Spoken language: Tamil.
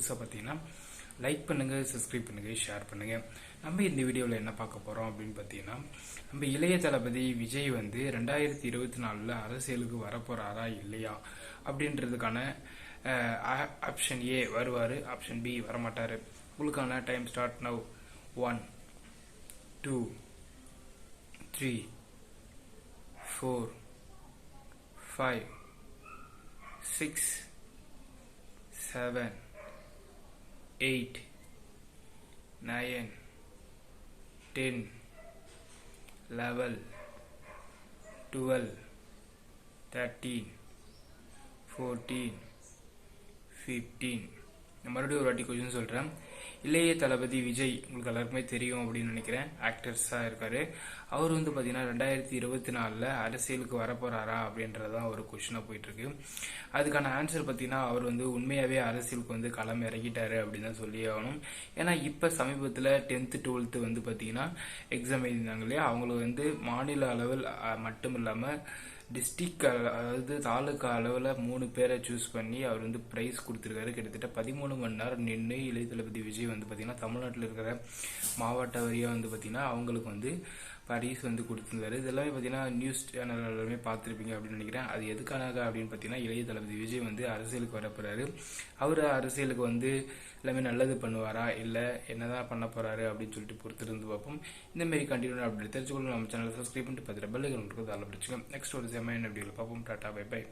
புதுசாக பார்த்தீங்கன்னா லைக் பண்ணுங்கள் சப்ஸ்கிரைப் பண்ணுங்கள் ஷேர் பண்ணுங்கள் நம்ம இந்த வீடியோவில் என்ன பார்க்க போகிறோம் அப்படின்னு பார்த்தீங்கன்னா நம்ம இளைய தளபதி விஜய் வந்து ரெண்டாயிரத்தி இருபத்தி நாலில் அரசியலுக்கு வரப்போகிறாரா இல்லையா அப்படின்றதுக்கான ஆப்ஷன் ஏ வருவார் ஆப்ஷன் பி வரமாட்டார். உங்களுக்கான time start now one two three four five six seven eight nine ten twelve, twelve thirteen fourteen fifteen மறுபடியும் ஒரு வாட்டி கொஸ்டின் சொல்கிறேன் இளைய தளபதி விஜய் உங்களுக்கு எல்லாருக்குமே தெரியும் அப்படின்னு நினைக்கிறேன். ஆக்டர்ஸாக இருக்கார். அவர் வந்து பார்த்தீங்கன்னா ரெண்டாயிரத்தி இருபத்தி நாலில் அரசியலுக்கு வரப்போறாரா அப்படின்றதான் ஒரு கொஷினாக போயிட்டுருக்கு. அதுக்கான ஆன்சர் பார்த்தீங்கன்னா அவர் வந்து உண்மையாகவே அரசியலுக்கு வந்து களம் இறக்கிட்டாரு அப்படின்னு தான் சொல்லி ஆகணும். ஏன்னா இப்போ சமீபத்தில் டென்த்து டுவெல்த்து வந்து பார்த்தீங்கன்னா எக்ஸாம் எழுதினாங்க இல்லையா? அவங்களுக்கு வந்து மாநில அளவில் மட்டும் இல்லாமல் டிஸ்ட்ரிக் அதாவது தாலுக்கா அளவில் மூணு பேரை சூஸ் பண்ணி அவர் வந்து ப்ரைஸ் கொடுத்துருக்காரு. கிட்டத்தட்ட பதிமூணு மணி நேரம் நின்று இளைய தளபதி விஜய் வந்து பார்த்தீங்கன்னா தமிழ்நாட்டில் இருக்கிற மாவட்ட வரியாக வந்து பார்த்திங்கன்னா அவங்களுக்கு வந்து பரிஸ் வந்து கொடுத்துருந்தாரு. இதெல்லாமே பார்த்தீங்கன்னா நியூஸ் சேனல் எல்லாமே பார்த்துருப்பீங்க அப்படின்னு நினைக்கிறேன். அது எதுக்காக அப்படின்னு பார்த்தீங்கன்னா இளைய தளபதி விஜய் வந்து அரசியலுக்கு வரப்போறாரு அவர் அரசியலுக்கு வந்து எல்லாமே நல்லது பண்ணுவாரா? இல்லை என்னதான் பண்ண போகிறாரு அப்படின்னு சொல்லிட்டு பொறுத்திருந்து பார்ப்போம். இந்த மாதிரி கண்டினியூ அப்படி தெரிஞ்சுக்கணும் நம்ம சேனலை சப்ஸ்கிரைப் பண்ணிட்டு பார்த்துட்டு பெல்லைகள் உங்களுக்கு அதில் பிடிச்சிக்கோங்க நெக்ஸ்ட் ஒரு செமையான வீடியோவில் பார்ப்போம். Tata bye by